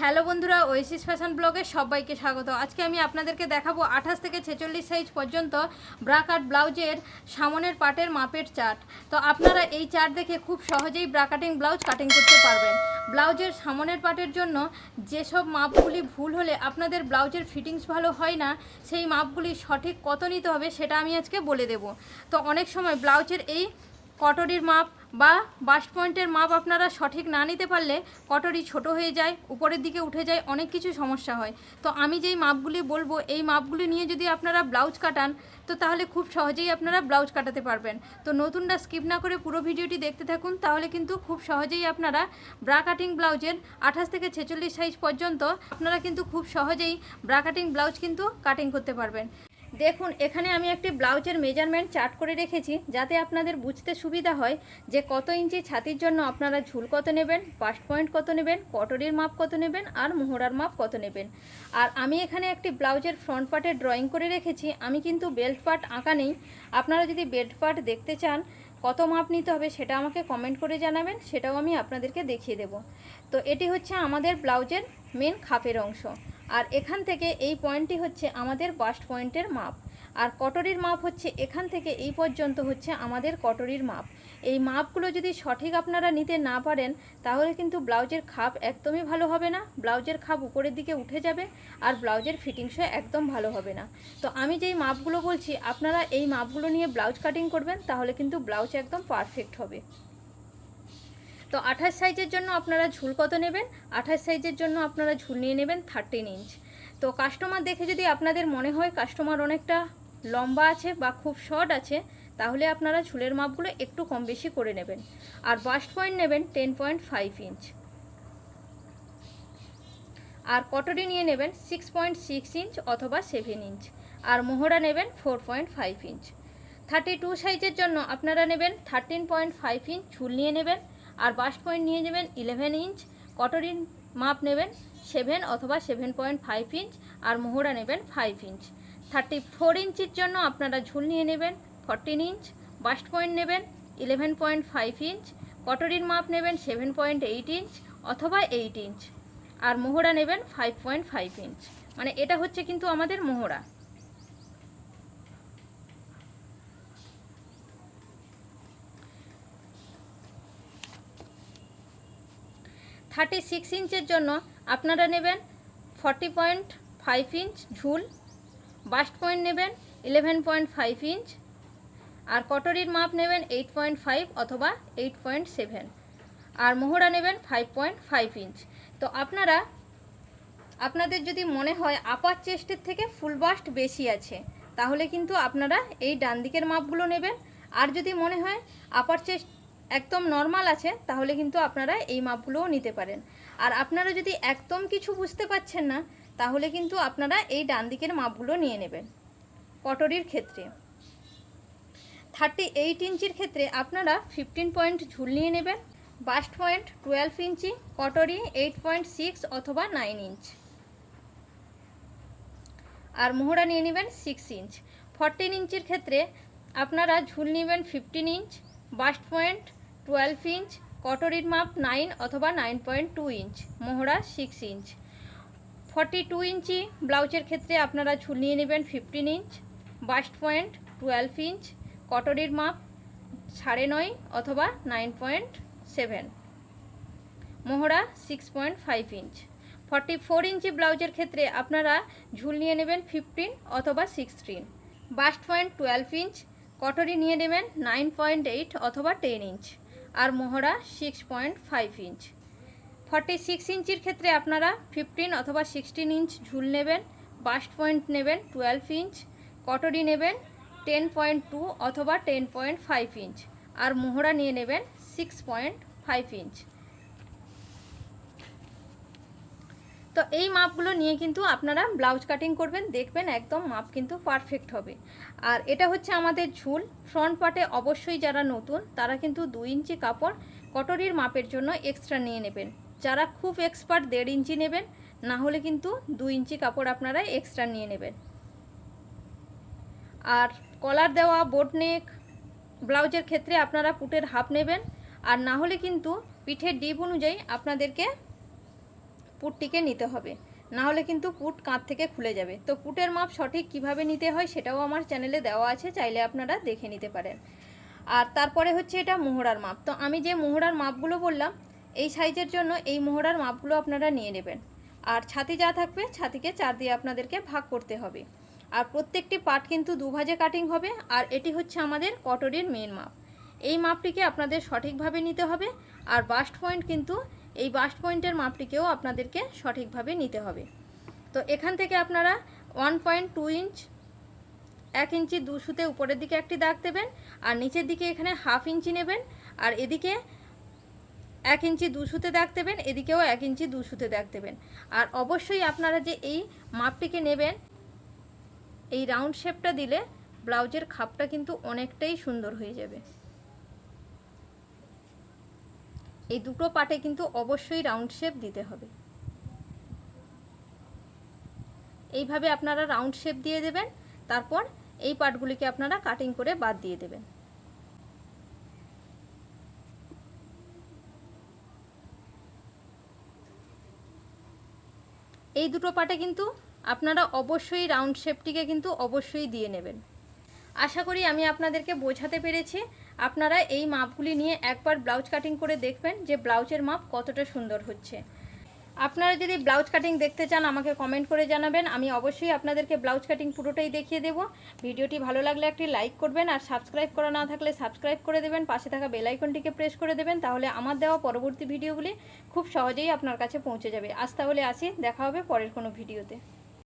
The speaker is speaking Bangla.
হ্যালো বন্ধুরা ওয়েসিস ফ্যাশন ব্লগে সবাইকে স্বাগত। আজকে আমি আপনাদেরকে দেখাবো আঠাশ থেকে ছেচল্লিশ সাইজ পর্যন্ত ব্রা কাট ব্লাউজের সামনের পাটের মাপের চার্ট। তো আপনারা এই চার্ট দেখে খুব সহজেই ব্রা কাটিং, ব্লাউজ কাটিং করতে পারবেন। ব্লাউজের সামনের পাটের জন্য যেসব মাপগুলি ভুল হলে আপনাদের ব্লাউজের ফিটিংস ভালো হয় না, সেই মাপগুলি সঠিক কত নিতে হবে সেটা আমি আজকে বলে দেব। তো অনেক সময় ব্লাউজের এই কটরির মাপ বা বাস পয়েন্টের মাপ আপনারা সঠিক না নিতে পারলে কটরি ছোট হয়ে যায়, উপরের দিকে উঠে যায়, অনেক কিছু সমস্যা হয়। তো আমি যেই মাপগুলি বলব, এই মাপগুলি নিয়ে যদি আপনারা ব্লাউজ কাটান, তো তাহলে খুব সহজেই আপনারা ব্লাউজ কাটাতে পারবেন। তো নতুনটা স্কিপ না করে পুরো ভিডিওটি দেখতে থাকুন, তাহলে কিন্তু খুব সহজেই আপনারা ব্রা কাটিং ব্লাউজের আঠাশ থেকে ছেচল্লিশ সাইজ পর্যন্ত আপনারা কিন্তু খুব সহজেই ব্রা কাটিং ব্লাউজ কিন্তু কাটিং করতে পারবেন। দেখুন, এখানে আমি একটি ব্লাউজের মেজারমেন্ট চার্ট করে রেখেছি, যাতে আপনাদের বুঝতে সুবিধা হয় যে কত ইঞ্চি ছাতির জন্য আপনারা ঝুল কত নেবেন বাস্ট পয়েন্ট কত নেবেন, কটরির মাপ কত নেবেন, আর মোহরার মাপ কত নেবেন। আর আমি এখানে একটি ব্লাউজের ফ্রন্ট পার্টের ড্রয়িং করে রেখেছি, আমি কিন্তু বেল্ট পার্ট আঁকা নেই। আপনারা যদি বেল্ট পার্ট দেখতে চান, কত মাপ নিতে হবে সেটা আমাকে কমেন্ট করে জানাবেন, সেটাও আমি আপনাদেরকে দেখিয়ে দেব। তো এটি হচ্ছে আমাদের ব্লাউজের মেন খাপের অংশ। আর এখান থেকে এই পয়েন্টটি হচ্ছে আমাদের বাস্ট পয়েন্টের মাপ। আর কটরির মাপ হচ্ছে এখান থেকে এই পর্যন্ত হচ্ছে আমাদের কটরির মাপ। এই মাপগুলো যদি সঠিক আপনারা নিতে না পারেন, তাহলে কিন্তু ব্লাউজের খাপ একদমই ভালো হবে না। ব্লাউজের খাপ উপরের দিকে উঠে যাবে আর ব্লাউজের ফিটিংসও একদম ভালো হবে না। তো আমি যেই মাপগুলো বলছি, আপনারা এই মাপগুলো নিয়ে ব্লাউজ কাটিং করবেন, তাহলে কিন্তু ব্লাউজ একদম পারফেক্ট হবে। তো আঠাশ সাইজের জন্য আপনারা ঝুল কত নেবেন? আঠাশ সাইজের জন্য আপনারা ঝুল নিয়ে নেবেন থার্টিন ইঞ্চ তো কাস্টমার দেখে যদি আপনাদের মনে হয় কাস্টমার অনেকটা লম্বা আছে বা খুব শর্ট আছে, তাহলে আপনারা ঝুলের মাপগুলো একটু কম বেশি করে নেবেন। আর বাস্ট পয়েন্ট নেবেন টেন পয়েন্ট ফাইভ ইঞ্চ আর কটরি নিয়ে নেবেন সিক্স পয়েন্ট সিক্স ইঞ্চ অথবা সেভেন ইঞ্চ আর মোহরা নেবেন four point five inch thirty two সাইজের জন্য আপনারা নেবেন থার্টিন পয়েন্ট ফাইভ ইঞ্চ ঝুল নিয়ে নেবেন। আর বাস্ট পয়েন্ট নিয়ে নেবেন ইলেভেন ইঞ্চ কটরির মাপ নেবেন সেভেন অথবা সেভেন পয়েন্ট ফাইভ ইঞ্চ আর মোহরা নেবেন ফাইভ ইঞ্চ থার্টি ফোর ইঞ্চির জন্য আপনারা ঝুল নিয়ে নেবেন ফরটিন ইঞ্চ বাস্ট পয়েন্ট নেবেন ইলেভেন পয়েন্ট ফাইভ ইঞ্চ কটরির মাপ নেবেন সেভেন পয়েন্ট এইট ইঞ্চ অথবা এইট ইঞ্চ আর মোহরা নেবেন ফাইভ পয়েন্ট ফাইভ ইঞ্চ মানে এটা হচ্ছে কিন্তু আমাদের মোহরা। থার্টি সিক্স ইঞ্চের জন্য আপনারা নেবেন ফর্টি পয়েন্ট ফাইভ ইঞ্চ ঝুল বাস্ট পয়েন্ট নেবেন ইলেভেন পয়েন্ট ফাইভ ইঞ্চ, আর কটরির মাপ নেবেন এইট পয়েন্ট ফাইভ অথবা এইট পয়েন্ট সেভেন আর মোহরা নেবেন ফাইভ পয়েন্ট ফাইভ ইঞ্চ। তো আপনারা, আপনাদের যদি মনে হয় আপার চেস্টের থেকে ফুল বাস্ট বেশি আছে, তাহলে কিন্তু আপনারা এই ডান দিকের মাপগুলো নেবেন। আর যদি মনে হয় আপার চেস্ট একদম নর্মাল আছে, তাহলে কিন্তু আপনারা এই মাপগুলোও নিতে পারেন। আর আপনারা যদি একদম কিছু বুঝতে পারছেন না, তাহলে কিন্তু আপনারা এই ডান দিকের মাপগুলো নিয়ে নেবেন, কটরির ক্ষেত্রে। থার্টি এইট ইঞ্চির ক্ষেত্রে আপনারা ফিফটিন পয়েন্ট ঝুল নিয়ে নেবেন বাস্ট পয়েন্ট টুয়েলভ ইঞ্চি, কটরি এইট পয়েন্ট সিক্স অথবা নাইন ইঞ্চ আর মোহরা নিয়ে নেবেন সিক্স ইঞ্চ ফরটিন ইঞ্চির ক্ষেত্রে আপনারা ঝুল নেবেন fifteen inch bust point twelve inch কটরির মাপ নাইন অথবা nine point two inch Mohra six inch forty two inch ব্লাউজের ক্ষেত্রে আপনারা ঝুল নিয়ে নেবেন fifteen inch bust point twelve inch কটরির মাপ সাড়ে নয় অথবা nine point seven Mohra six point five inch forty four inch ব্লাউজের ক্ষেত্রে আপনারা ঝুল নিয়ে নেবেন ফিফটিন অথবা sixteen bust point twelve inch কটরি নিয়ে নেবেন নাইন পয়েন্ট এইট অথবা টেন ইঞ্চ আর Mohra six point five inch forty six ইঞ্চির ক্ষেত্রে আপনারা ফিফটিন অথবা সিক্সটিন ইঞ্চ ঝুল নেবেন বাস্ট পয়েন্ট নেবেন টুয়েলভ ইঞ্চ কটরি নেবেন টেন পয়েন্ট টু অথবা টেন পয়েন্ট ফাইভ ইঞ্চ আর মোহরা নিয়ে নেবেন সিক্স পয়েন্ট ফাইভ ইঞ্চ তো এই মাপগুলো নিয়ে কিন্তু আপনারা ব্লাউজ কাটিং করবেন, দেখবেন একদম মাপ কিন্তু পারফেক্ট হবে। আর এটা হচ্ছে আমাদের ঝুল। ফ্রন্ট পার্টে অবশ্যই যারা নতুন, তারা কিন্তু দু ইঞ্চি কাপড় কটরির মাপের জন্য এক্সট্রা নিয়ে নেবেন। যারা খুব এক্সপার্ট দেড় ইঞ্চি নেবেন, না হলে কিন্তু দু ইঞ্চি কাপড় আপনারা এক্সট্রা নিয়ে নেবেন। আর কলার দেওয়া বোট নেক ব্লাউজের ক্ষেত্রে আপনারা পুটের হাফ নেবেন। আর না হলে কিন্তু পিঠের ডিপ অনুযায়ী আপনাদেরকে পুটটিকে নিতে হবে। না হলে কিন্তু পুট কাঁধ থেকে খুলে যাবে। তো পুটের মাপ সঠিক কীভাবে নিতে হয় সেটাও আমার চ্যানেলে দেওয়া আছে, চাইলে আপনারা দেখে নিতে পারেন। আর তারপরে হচ্ছে এটা মোহরার মাপ। তো আমি যে মোহরার মাপগুলো বললাম, এই সাইজের জন্য এই মোহরার মাপগুলো আপনারা নিয়ে নেবেন। আর ছাতি যা থাকবে, ছাতিকে চার দিয়ে আপনাদেরকে ভাগ করতে হবে। আর প্রত্যেকটি পার্ট কিন্তু দুভাজে কাটিং হবে, আর এটি হচ্ছে আমাদের কটরির মেন মাপ। এই মাপটিকে আপনাদের সঠিকভাবে নিতে হবে, আর বাস্ট পয়েন্ট কিন্তু এই বাস্ট পয়েন্টের মাপটিকেও আপনাদেরকে সঠিকভাবে নিতে হবে। তো এখান থেকে আপনারা ওয়ান পয়েন্ট টু ইঞ্চ এক ইঞ্চি দু সুতে উপরের দিকে একটি দাগ দেবেন, আর নিচের দিকে এখানে হাফ ইঞ্চি নেবেন, আর এদিকে এক ইঞ্চি দু সুতে দাগ দেবেন, এদিকেও এক ইঞ্চি দু সুতে দাগ দেবেন। আর অবশ্যই আপনারা যে এই মাপটিকে নেবেন, এই রাউন্ড শেপটা দিলে ব্লাউজের খাপটা কিন্তু অনেকটাই সুন্দর হয়ে যাবে। এই দুটো পাটে কিন্তু অবশ্যই রাউন্ড শেপ দিতে হবে। এইভাবে আপনারা রাউন্ড শেপ দিয়ে দেবেন, তারপর এই পার্টগুলিকে আপনারা কাটিং করে বাদ দিয়ে দেবেন। এই দুটো পাটে কিন্তু আপনারা অবশ্যই রাউন্ড শেপটিকে কিন্তু অবশ্যই দিয়ে নেবেন। আশা করি আমি আপনাদেরকে বোঝাতে পেরেছি। আপনারা এই মাপগুলি নিয়ে একবার ব্লাউজ কাটিং করে দেখবেন যে ব্লাউজের মাপ কতটা সুন্দর হচ্ছে। আপনারা যদি ব্লাউজ কাটিং দেখতে চান, আমাকে কমেন্ট করে জানাবেন। আমি অবশ্যই আপনাদেরকে ব্লাউজ কাটিং পুরোটাই দেখিয়ে দেব। ভিডিওটি ভালো লাগলে একটি লাইক করবেন আর সাবস্ক্রাইব করা না থাকলে সাবস্ক্রাইব করে দেবেন। পাশে থাকা বেল আইকনটিকে প্রেস করে দেবেন, তাহলে আমার দেওয়া পরবর্তী ভিডিওগুলি খুব সহজেই আপনার কাছে পৌঁছে যাবে। আজ তাহলে আসি, দেখা হবে পরের কোনো ভিডিওতে।